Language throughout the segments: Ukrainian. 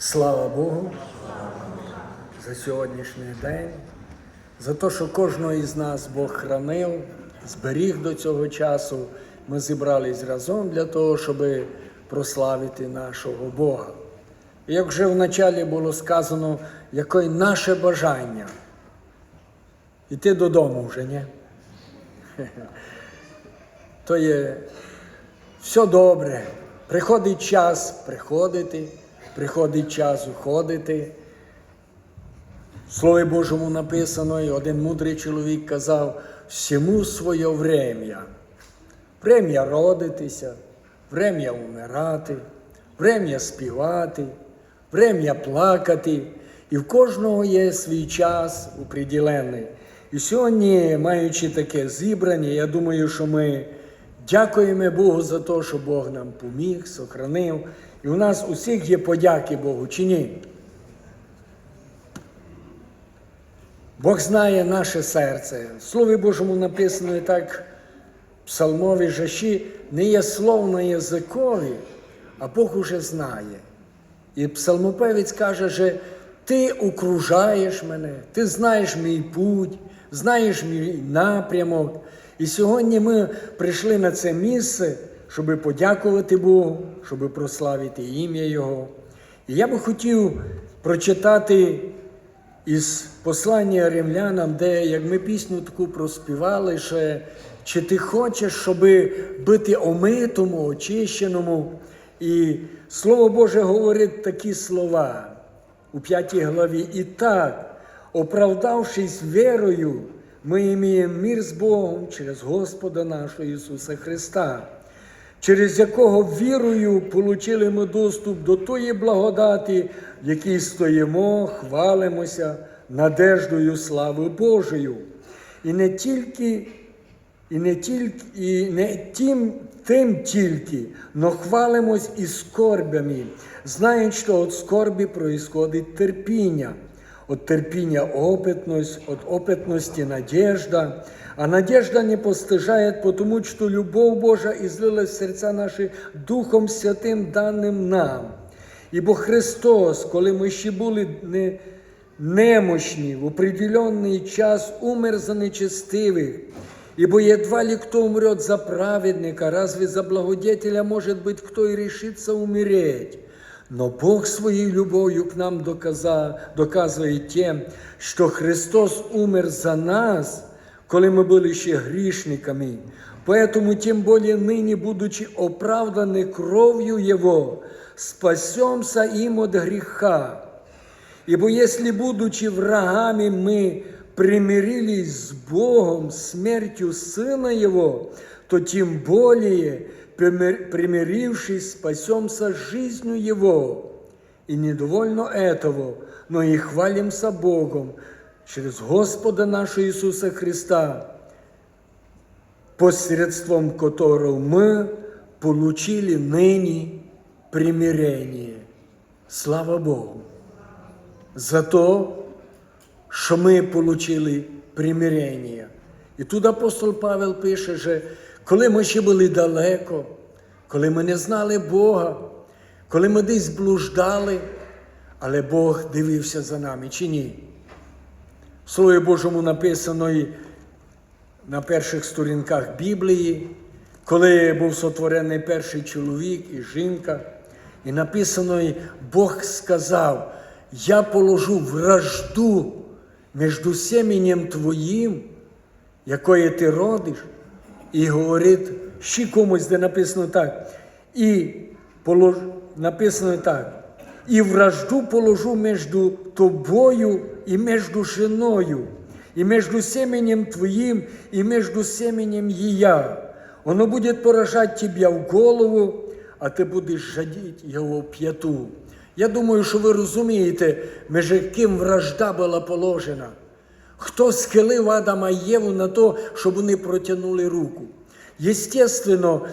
Слава Богу за сьогоднішній день, за те, що кожного із нас Бог хранив, зберіг до цього часу. Ми зібрались разом для того, щоб прославити нашого Бога. Як вже в началі було сказано, яке наше бажання. Іти додому вже, ні? То є все добре. Приходить час приходити, приходить час уходити. В Слові Божому написано, і один мудрий чоловік казав, всьому своє врем'я. Врем'я родитися, врем'я умирати, врем'я співати, врем'я плакати. І в кожного є свій час уприділений. І сьогодні, маючи таке зібрання, я думаю, що ми дякуємо Богу за те, що Бог нам поміг, сохранив. І у нас усіх є подяки Богу, чи ні? Бог знає наше серце. В Слові Божому написано і так псалмові жаші, не є слов на язикові, а Бог уже знає. І псалмопевець каже, що ти окружаєш мене, ти знаєш мій путь, знаєш мій напрямок. І сьогодні ми прийшли на це місце, щоб подякувати Богу, щоб прославити ім'я Його. І я би хотів прочитати із послання римлянам, де, як ми пісню таку проспівали, ще чи ти хочеш, щоб бути омитому, очищеному. І Слово Боже говорить такі слова у п'ятій главі. І так, оправдавшись вірою, ми маємо мир з Богом через Господа нашого Ісуса Христа, через якого вірою получили ми доступ до тої благодаті, в якій стоїмо, хвалимося надеждою слави Божою. І не тільки і не тільки, і не тим, тим тільки, но хвалимось і скорбями, знаючи, що від скорбі происходить терпіння. От терпіння опитность, от опитності надежда. А надежда не постижает, потому что любовь Божа излилась в серця наші Духом Святим даним нам. Ібо Христос, коли ми ще були не, немощні, в определенний час умер за нечестивих, Ибо едва ли кто умрет за праведника, разве за благодетеля может быть кто и решится умереть? Но Бог своей любовью к нам доказа, доказывает тем, что Христос умер за нас, коли мы были еще грешниками. Поэтому тем более ныне, будучи оправданы кровью Его, спасемся им от греха. Ибо если, будучи врагами, мы примирились с Богом смертью Сына Его, то тем более, примирившись, спасемся жизнью Его. И недовольно этого, но и хвалимся Богом через Господа нашего Иисуса Христа, посредством которого мы получили ныне примирение. Слава Богу! За то, що ми отримали примирення. І тут апостол Павел пише, що коли ми ще були далеко, коли ми не знали Бога, коли ми десь блуждали, але Бог дивився за нами чи ні. Слові Божому написано і на перших сторінках Біблії, коли був сотворений перший чоловік і жінка, і написано, і Бог сказав, я положу вражду между семенем твоїм, якої ти родиш, і говорить ще комусь, де написано так, і полож... написано так, і вражду положу між тобою і між жіною, і між семенем твоїм, і між семенем їя. Воно буде поражати тебе в голову, а ти будеш жадити його п'яту. Я думаю, що ви розумієте, між яким вражда була положена. Хто схилив Адама і Єву на те, щоб вони протягнули руку. Єстественно,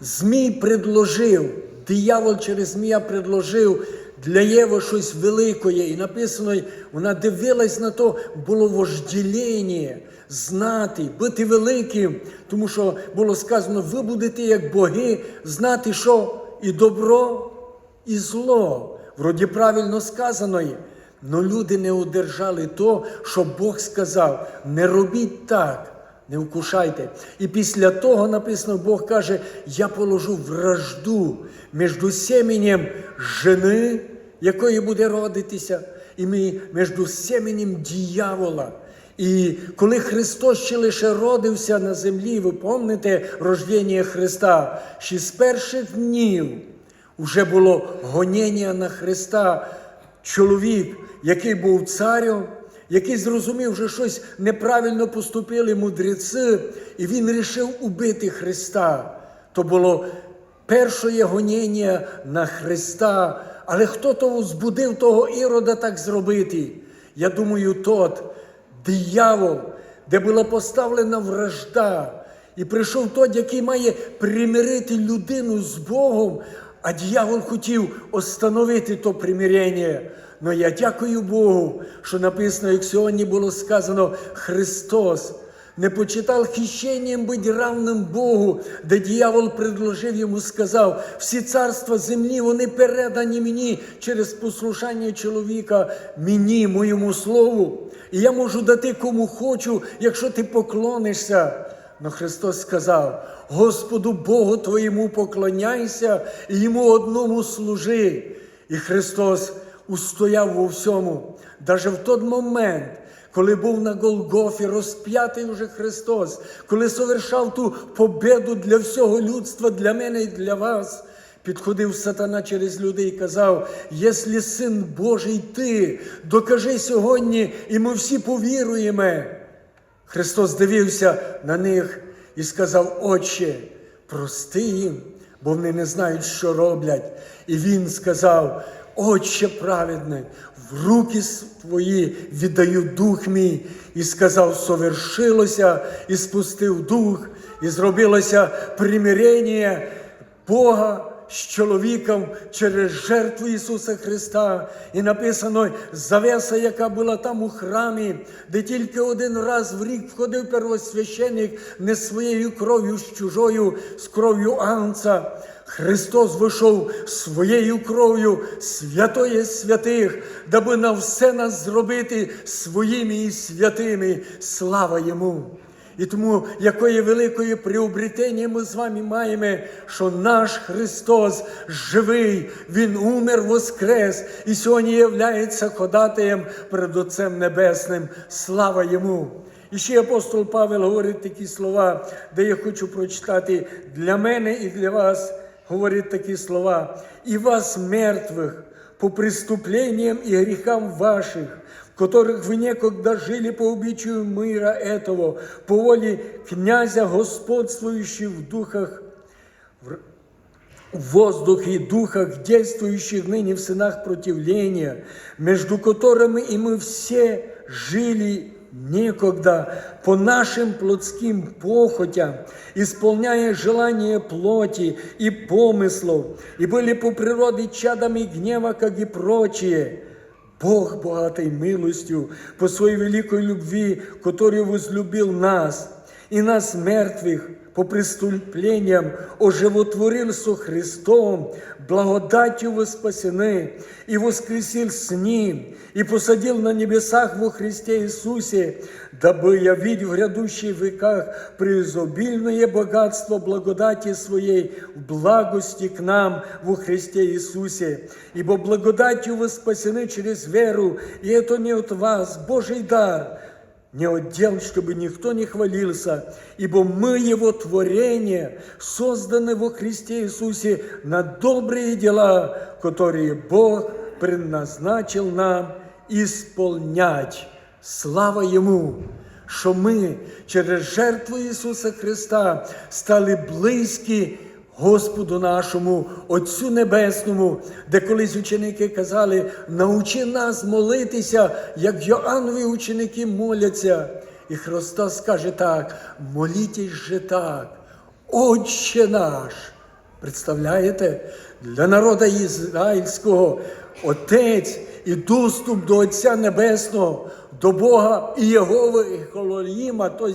Змій предложив, диявол через Змія предложив для Єви щось велике. І написано, вона дивилась на то, було вожділення, знати, бути великим, тому що було сказано, ви будете як боги, знати, що і добро, і зло. вроді правильно сказаної. Но люди не одержали то, що Бог сказав: не робіть так, не вкушайте. І після того написано, Бог каже: Я положу вражду між семенем жени, якої буде родитися, і між семенем діявола. І коли Христос ще лише родився на землі, ви пам'ятаєте рождення Христа, ще з перших днів вже було гоніння на Христа. Чоловік, який був царем, який зрозумів, що щось неправильно поступили мудреці, і він вирішив убити Христа. То було перше гоніння на Христа. Але хто того збудив того ірода так зробити? Я думаю, тот диявол, де була поставлена вражда, і прийшов той, який має примирити людину з Богом, а дьявол хотів остановити то примирення. Но я дякую Богу, що написано, як сьогодні було сказано, Христос не почитав хищенням бути равним Богу, де дьявол предложив йому, сказав, всі царства землі, вони передані мені через послушання чоловіка, мені, моєму слову. І я можу дати кому хочу, якщо ти поклонишся. Но Христос сказав: Господу Богу твоєму поклоняйся і йому одному служи. І Христос устояв у всьому. Даже в той момент, коли був на Голгофі, розп'ятий уже Христос, коли совершав ту победу для всього людства, для мене і для вас. Підходив сатана через людей і казав: якщо син Божий ти, докажи сьогодні, і ми всі повіруємо. Христос дивився на них і сказав: Отче, прости їм, бо вони не знають, що роблять. І Він сказав: Отче праведний, в руки твої віддаю дух мій, і сказав, совершилося, і спустив дух, і зробилося примирення Бога з чоловіком через жертву Ісуса Христа. І написано завеса, яка була там у храмі, де тільки один раз в рік входив первосвященик не своєю кров'ю, з чужою, з кров'ю Анца. Христос вийшов своєю кров'ю святої святих, даби на все нас зробити своїми і святими. Слава Йому! І тому якої великої приобретення ми з вами маємо, що наш Христос живий, Він умер, воскрес і сьогодні являється ходатаєм перед Отцем Небесним. Слава Йому! І ще апостол Павел говорить такі слова, де я хочу прочитати для мене і для вас. Говорить такі слова, і вас, мертвих, по преступлениям и грехам ваших, которых вы некогда жили по обычаю мира этого, по воле князя, господствующих в духах, в воздухе и духах, действующих ныне в сынах противления, между которыми и мы все жили некогда по нашим плотским похотям, исполняя желания плоти и помыслов, и были по природе чадами гнева, как и прочие. Бог богатый милостью, по своей великой любви, который возлюбил нас, и нас мертвых, по преступлениям оживотворил со Христом, благодатью вы спасены, и воскресил с Ним, и посадил на небесах во Христе Иисусе, дабы явить в грядущих веках преизобильное богатство благодати Своей в благости к нам во Христе Иисусе. Ибо благодатью вы спасены через веру, и это не от вас, Божий дар, не отдел, чтобы никто не хвалился, ибо мы Его творение, созданы во Христе Иисусе на добрые дела, которые Бог предназначил нам исполнять. Слава Йому! Що ми через жертву Ісуса Христа стали близькі Господу нашому, Отцю Небесному, де колись ученики казали, научи нас молитися, як Йоаннові ученики моляться. І Христос каже так: молітесь же так, Отче наш. Представляєте, для народу ізраїльського Отець і доступ до Отця Небесного, до Бога Єгови і тобто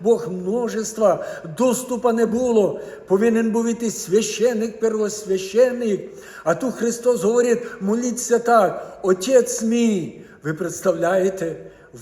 Бог, множества, доступа не було. Повинен був іти священник, первосвященник. А тут Христос говорить, моліться так, Отець мій, ви представляєте,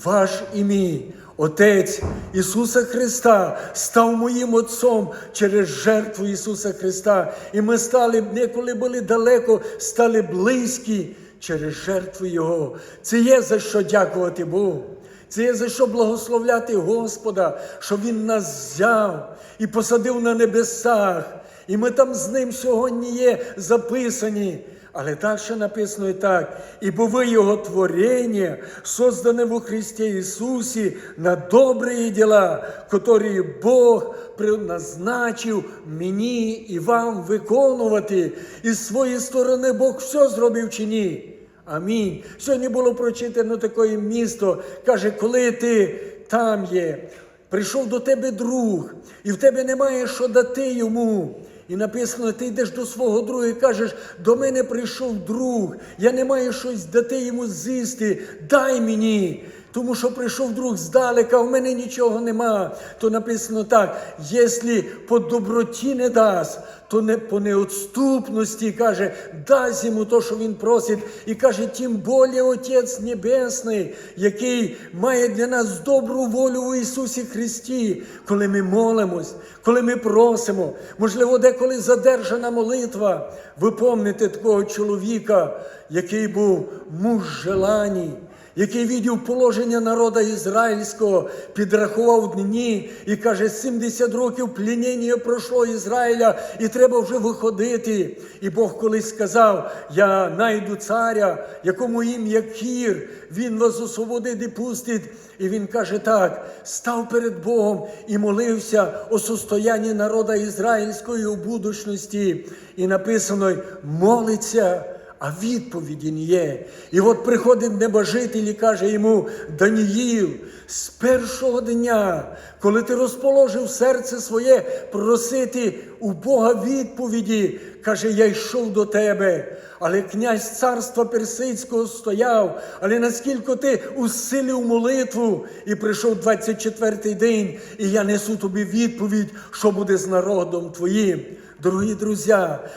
ваш і мій. Отець Ісуса Христа став моїм Отцом через жертву Ісуса Христа. І ми стали, неколи були далеко, стали близькі через жертву Його. Це є за що дякувати Богу. Це є за що благословляти Господа, що Він нас взяв і посадив на небесах. І ми там з ним сьогодні є записані. Але далі написано і так, ібо ви Його творення, создане во Христі Ісусі на добрі діла, котрі Бог назначив мені і вам виконувати. І з своєї сторони Бог все зробив чи ні? Амінь. Сьогодні було прочитано таке місто. Каже, коли ти там є, прийшов до тебе друг, і в тебе немає що дати йому. І написано, ти йдеш до свого друга і кажеш, до мене прийшов друг, я не маю щось дати йому з'їсти, дай мені. Тому що прийшов друг здалека, в мене нічого нема. То написано так: якщо по доброті не дасть, то не по неотступності каже, дасть йому то, що він просить, і каже, тим более Отець Небесний, який має для нас добру волю у Ісусі Христі, коли ми молимось, коли ми просимо. Можливо, деколи задержана молитва. Ви помните такого чоловіка, який був муж желаний який відділ положення народа ізраїльського, підрахував дні і каже, 70 років плінення пройшло Ізраїля, і треба вже виходити. І Бог колись сказав: Я найду царя, якому ім'я Кір, він вас освободить і пустить. І він каже так: став перед Богом і молився о состоянні народа ізраїльської у будучності. І написано: молиться а відповіді не є. І от приходить небожитель і каже йому, Даніїл, з першого дня, коли ти розположив серце своє просити у Бога відповіді, каже, я йшов до тебе. Але князь царства Персидського стояв, але наскільки ти усилив молитву і прийшов 24-й день, і я несу тобі відповідь, що буде з народом твоїм. Дорогі друзі,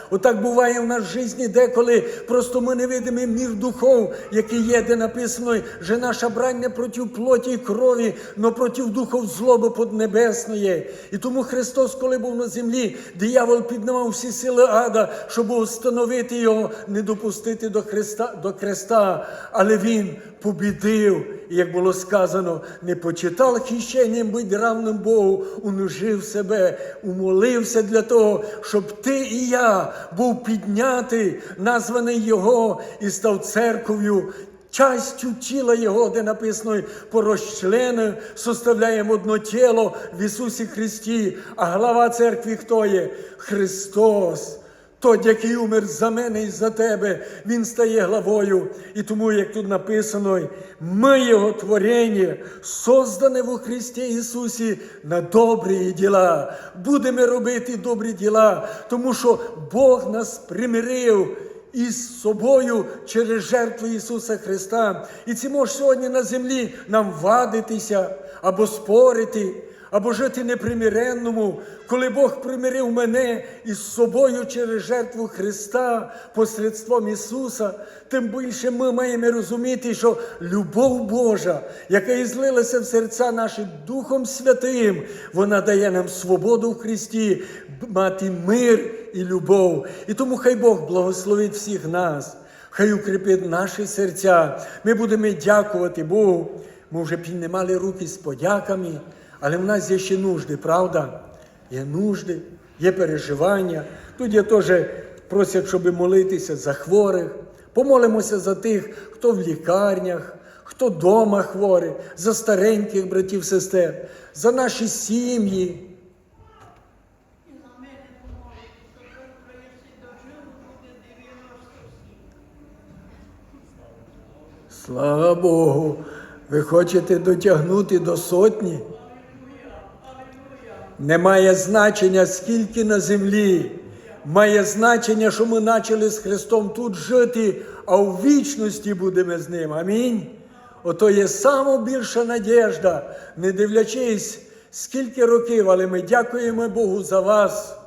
отак буває в нас в житті деколи просто ми не видимо мір духов, який є, де написано, що наша брань не проти плоті і крові, но проти духов злоби поднебесної. І тому Христос, коли був на землі, диявол піднімав всі сили ада, щоб установити його, не допустити до Христа, до Христа. Але Він побідив, як було сказано, не почитав хищенням бути равним Богу, унижив себе, умолився для того, щоб ти і я був піднятий, названий Його, і став церков'ю. Частю тіла Його, де написано порозчлени, составляємо одно тіло в Ісусі Христі, а глава церкви хто є? Христос. Той, який умер за мене і за тебе, Він стає главою. І тому, як тут написано, ми Його творення, создане в Христі Ісусі на добрі діла. Будемо робити добрі діла, тому що Бог нас примирив. Із собою через жертву Ісуса Христа. І ці може сьогодні на землі нам вадитися або спорити або жити непримиренному, коли Бог примирив мене із собою через жертву Христа посредством Ісуса, тим більше ми маємо розуміти, що любов Божа, яка ізлилася в серця наші Духом Святим, вона дає нам свободу в Христі, мати мир і любов. І тому хай Бог благословить всіх нас. Хай укріпить наші серця. Ми будемо дякувати Богу. Ми вже піднімали руки з подяками. Але в нас є ще нужди, правда? Є нужди, є переживання. Тут я теж просять, щоб молитися за хворих. Помолимося за тих, хто в лікарнях, хто вдома хворий, за стареньких братів, сестер, за наші сім'ї. Слава Богу, ви хочете дотягнути до сотні? Немає значення, скільки на землі. Має значення, що ми почали з Христом тут жити, а в вічності будемо з ним. Амінь. Ото є сама більша надіжда, не дивлячись, скільки років, але ми дякуємо Богу за вас.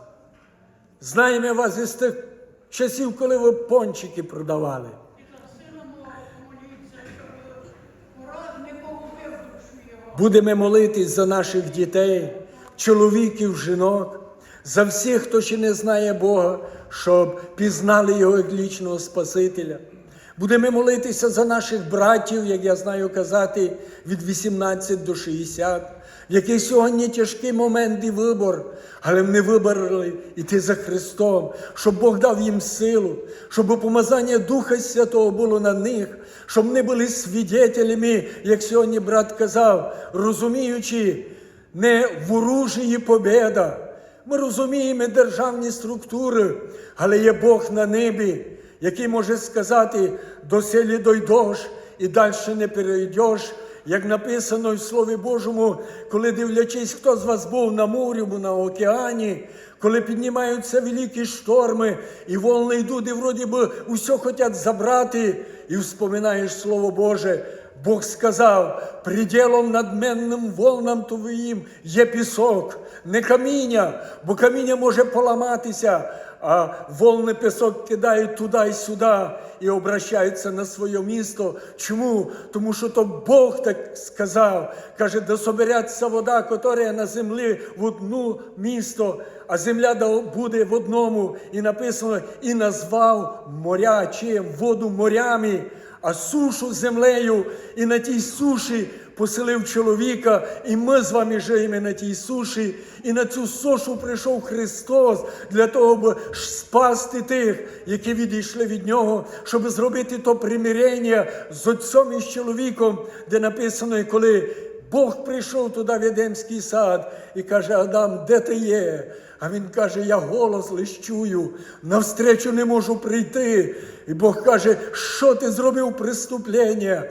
Знаємо вас із тих часів, коли ви пончики продавали. Будемо молитись за наших дітей, чоловіків, жінок, за всіх, хто ще не знає Бога, щоб пізнали Його як лічного Спасителя. Будемо молитися за наших братів, як я знаю казати, від 18 до 60, в який сьогодні тяжкий момент і вибор, але вони вибрали йти за Христом, щоб Бог дав їм силу, щоб помазання Духа Святого було на них, щоб вони були свідетелями, як сьогодні брат казав, розуміючи, не в оружії победа. Ми розуміємо державні структури, але є Бог на небі, який може сказати, до селі дойдеш і далі не перейдеш. Як написано в Слові Божому, коли дивлячись, хто з вас був на морі, на океані, коли піднімаються великі шторми, і волни йдуть, і вроді би усе хочуть забрати, і вспоминаєш Слово Боже. Бог сказав, приділом надменним волнам твоїм є пісок, не каміння, бо каміння може поламатися, а волни пісок кидають туди і сюди і обращаються на своє місто. Чому? Тому що то Бог так сказав. Каже, да собереться вода, котра на землі в одну місто, а земля буде в одному. І написано, і назвав моря чи воду морями а сушу землею, і на тій суші поселив чоловіка, і ми з вами живемо на тій суші, і на цю сушу прийшов Христос для того, щоб спасти тих, які відійшли від Нього, щоб зробити то примирення з отцом і з чоловіком, де написано, коли Бог прийшов туди в Едемський сад і каже: Адам, де ти є? А він каже: Я голос лиш чую, навстречу не можу прийти. І Бог каже, що ти зробив преступлення?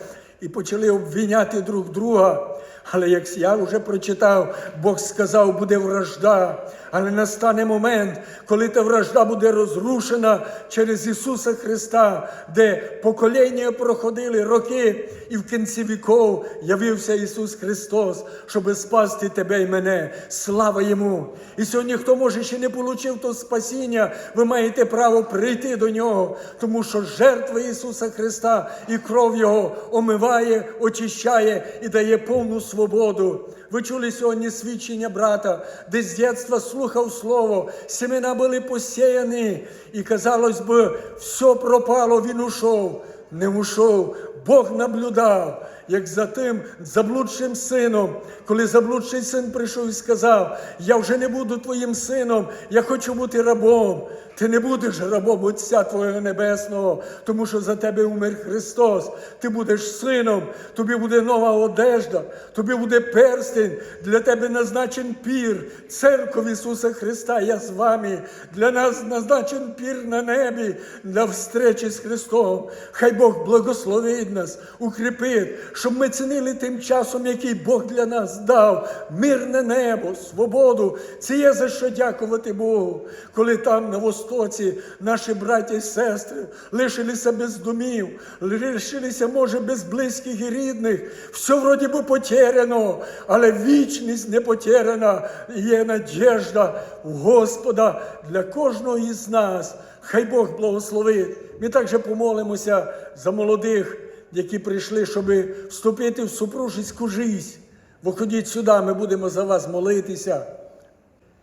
І почали обвиняти друг друга. Але як я вже прочитав, Бог сказав, буде вражда. Але настане момент, коли та вражда буде розрушена через Ісуса Христа, де покоління проходили роки, і в кінці віков явився Ісус Христос, щоб спасти тебе і мене. Слава Йому! І сьогодні, хто може ще не отримав то спасіння, ви маєте право прийти до Нього, тому що жертва Ісуса Христа і кров Його омиває, очищає і дає повну свободу. Ви чули сьогодні свідчення брата, де з дитинства слухав слово, семена були посіяні, і казалось би, все пропало, він ушов. Не ушов. Бог наблюдав, як за тим заблудшим сином, коли заблудший син прийшов і сказав: Я вже не буду твоїм сином, я хочу бути рабом. Ти не будеш рабом Отця Твого Небесного, тому що за тебе умер Христос. Ти будеш сином, тобі буде нова одежда, тобі буде перстень, для тебе назначен пір, церков Ісуса Христа. Я з вами. Для нас назначен пір на небі для встречі з Христом. Хай Бог благословить нас, укріпить, щоб ми цінили тим часом, який Бог для нас дав. Мирне небо, свободу. Це є за що дякувати Богу, коли там на востоці наші браття і сестри лишилися без домів, лишилися, може, без близьких і рідних. Все вроді би потеряно, але вічність не потеряна. Є надіжда в Господа для кожного із нас. Хай Бог благословить. Ми також помолимося за молодих, які прийшли, щоб вступити в супружеську життя. Виходіть сюди, ми будемо за вас молитися.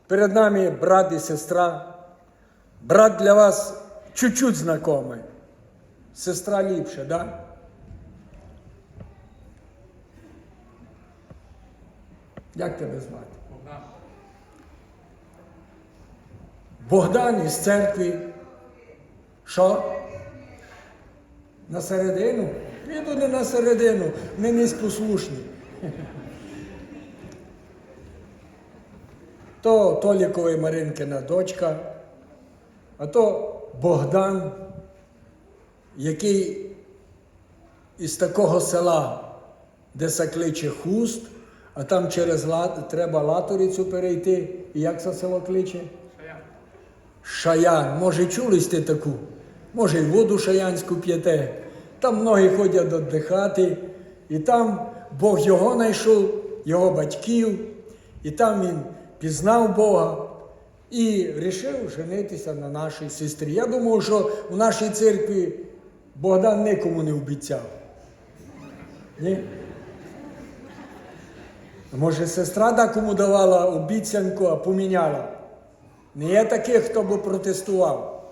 Перед нами брат і сестра. Брат для вас чуть-чуть знайомий. Сестра ліпше, да? Як тебе звати? Богдан із церкви. Що? На середину? Піду не на середину, не низькослушні. То Толікової Маринкина дочка, а то Богдан, який із такого села, де закличе хуст, а там через лат, треба латорицю перейти. І як це село кличе? Шаян. Може, чули сте таку? може й воду шаянську п'єте. Там многі ходять віддихати, і там Бог його знайшов, його батьків, і там він пізнав Бога і вирішив женитися на нашій сестрі. Я думаю, що в нашій церкві Богдан нікому не обіцяв. Ні? Може, сестра декому давала обіцянку, а поміняла. Не є таких, хто би протестував.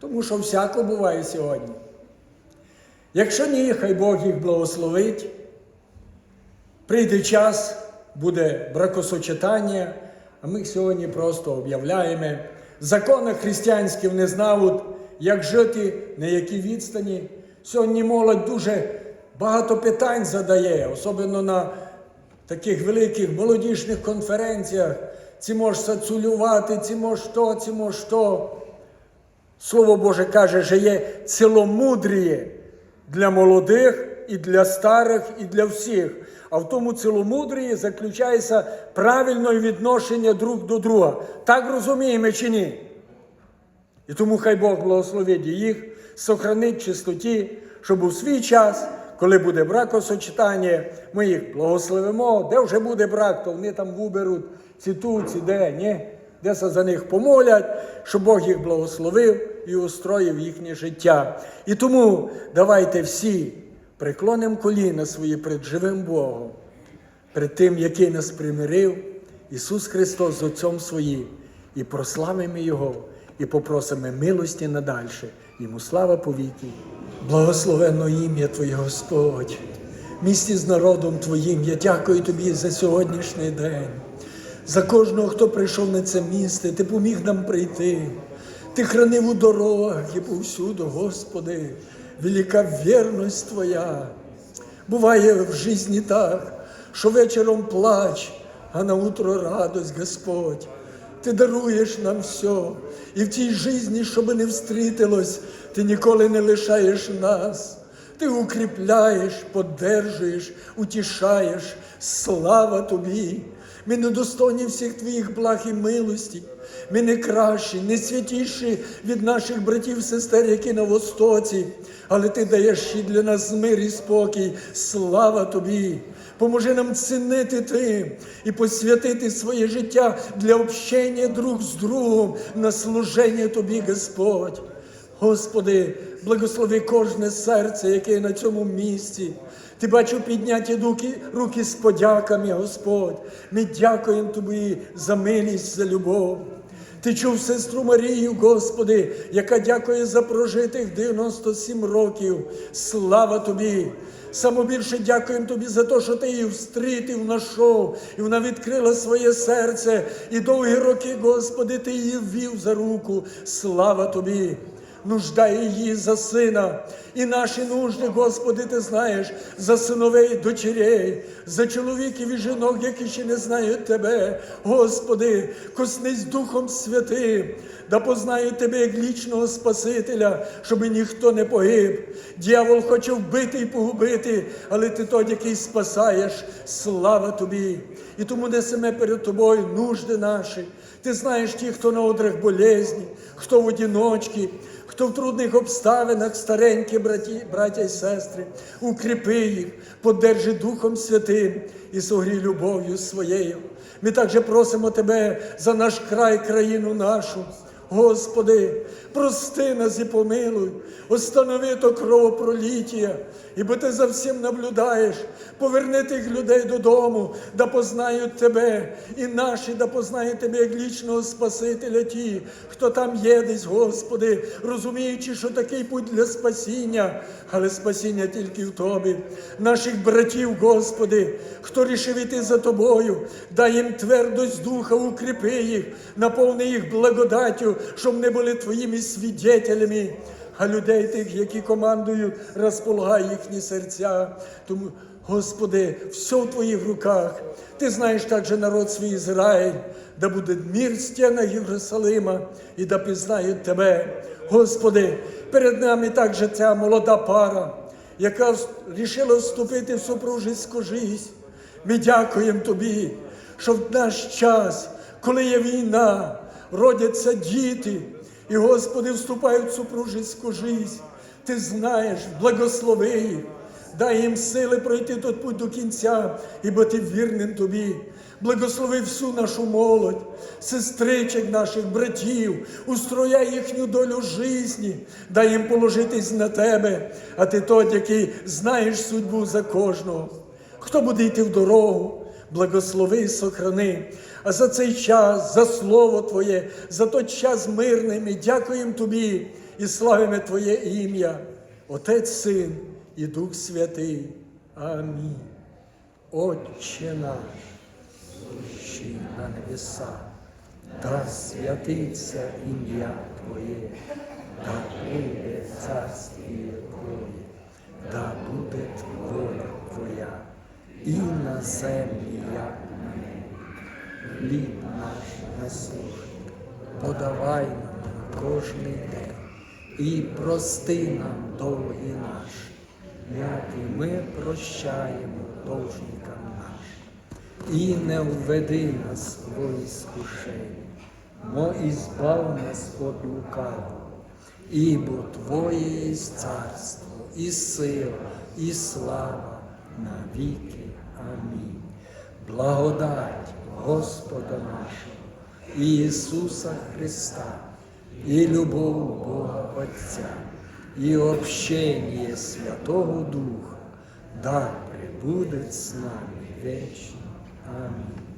Тому що всяко буває сьогодні. Якщо ні, хай Бог їх благословить. Прийде час, буде бракосочетання, а ми сьогодні просто об'являємо. Закони християнські не знають, як жити, на якій відстані. Сьогодні молодь дуже багато питань задає, особливо на таких великих молодіжних конференціях. Ці можеш сацулювати, ці можеш то, ці можеш то. Слово Боже каже, що є ціломудріє для молодих і для старих, і для всіх. А в тому ціломудрії заключається правильне відношення друг до друга. Так розуміємо чи ні? І тому хай Бог благословить їх, сохранить чистоті, щоб у свій час, коли буде бракосочетання, ми їх благословимо. Де вже буде брак, то вони там виберуть ці тут, ці де, ні? Де за них помолять, щоб Бог їх благословив і устроїв їхнє життя. І тому давайте всі приклонимо коліна свої перед живим Богом, перед тим, який нас примирив, Ісус Христос з Отцом Своїм, і прославимо Його, і попросимо милості надальше. Йому слава повіки. Благословенно ім'я Твоє, Господь. Місті з народом Твоїм, я дякую Тобі за сьогоднішній день, за кожного, хто прийшов на це місце, Ти поміг нам прийти. Ти хранив у дорогах і повсюду, Господи, велика вірність Твоя. Буває в житті так, що вечором плач, а на утро радость, Господь. Ти даруєш нам все. І в цій житті, щоб не встрітилось, ти ніколи не лишаєш нас. Ти укріпляєш, поддержуєш, утішаєш. Слава тобі! Ми недостойні всіх твоїх благ і милості. Ми не кращі, не святіші від наших братів і сестер, які на востоці, але ти даєш ще для нас мир і спокій. Слава тобі! Поможи нам цінити Ти і посвятити своє життя для общення друг з другом на служення Тобі, Господь. Господи, благослови кожне серце, яке на цьому місці. Ти бачу підняті руки, руки з подяками, Господь. Ми дякуємо Тобі за милість, за любов. Ти чув сестру Марію, Господи, яка дякує за прожитих 97 років. Слава Тобі! Саме більше дякуємо Тобі за те, що Ти її встрітив, знайшов, і вона відкрила своє серце. І довгі роки, Господи, Ти її ввів за руку. Слава Тобі! Нуждає її за сина. І наші нужди, Господи, Ти знаєш, за синовей, дочерей, за чоловіків і жінок, які ще не знають Тебе. Господи, коснись Духом Святим, да познають Тебе як лічного Спасителя, щоб ніхто не погиб. Дьявол хоче вбити і погубити, але ти той, який спасаєш. Слава Тобі! І тому несеме перед Тобою нужди наші. Ти знаєш ті, хто на одрах болезні, хто в одиночці, хто в трудних обставинах, старенькі браті, браття і сестри, укріпи їх, подержи Духом Святим і согрій любов'ю своєю. Ми також просимо Тебе за наш край, країну нашу. Господи, прости нас і помилуй, останови то кровопроліття, ібо ти за всім наблюдаєш, поверни тих людей додому, да познають Тебе, і наші, да познають Тебе як лічного Спасителя, ті, хто там є десь, Господи, розуміючи, що такий путь для спасіння, але спасіння тільки в Тобі, наших братів, Господи, хто рішив іти за Тобою, дай їм твердость духа, укріпи їх, наповни їх благодаттю, щоб не були Твоїми свідетелями, а людей тих, які командують, розполагай їхні серця. Тому, Господи, все в Твоїх руках. Ти знаєш також народ свій Ізраїль, да буде мір в Єрусалима і да пізнають Тебе. Господи, перед нами також ця молода пара, яка вирішила вступити в супружеську життя. Ми дякуємо Тобі, що в наш час, коли є війна, родяться діти, І, Господи, вступають в супружеську жизнь. Ти знаєш, благослови їх, дай їм сили пройти тот путь до кінця, ібо ти вірним тобі. Благослови всю нашу молодь, сестричок наших, братів, устрояй їхню долю житті, дай їм положитись на тебе, а ти тот, який знаєш судьбу за кожного. Хто буде йти в дорогу, благослови і сохрани. А за цей час, за слово Твоє, за той час мирний, ми дякуємо Тобі і славимо Твоє ім'я, Отець, Син і Дух Святий. Амінь. Отче наш, сущий на небесах, да святиться ім'я Твоє, да прийде царствіє Твоє, да буде воля Твоя, і на землі, як на. Хліб наш насущний, подавай нам кожний день, і прости нам долги наші, як і ми прощаємо должникам нашим. І не введи нас в іскушення, но і збав нас від лукавого, ібо Твоє є царство, і сила, і слава на віки. Амінь. Благодать Господа нашого, Ісуса Христа, і любов Бога Отця, і общення Святого Духа, да пребудет з нами вечно. Амінь.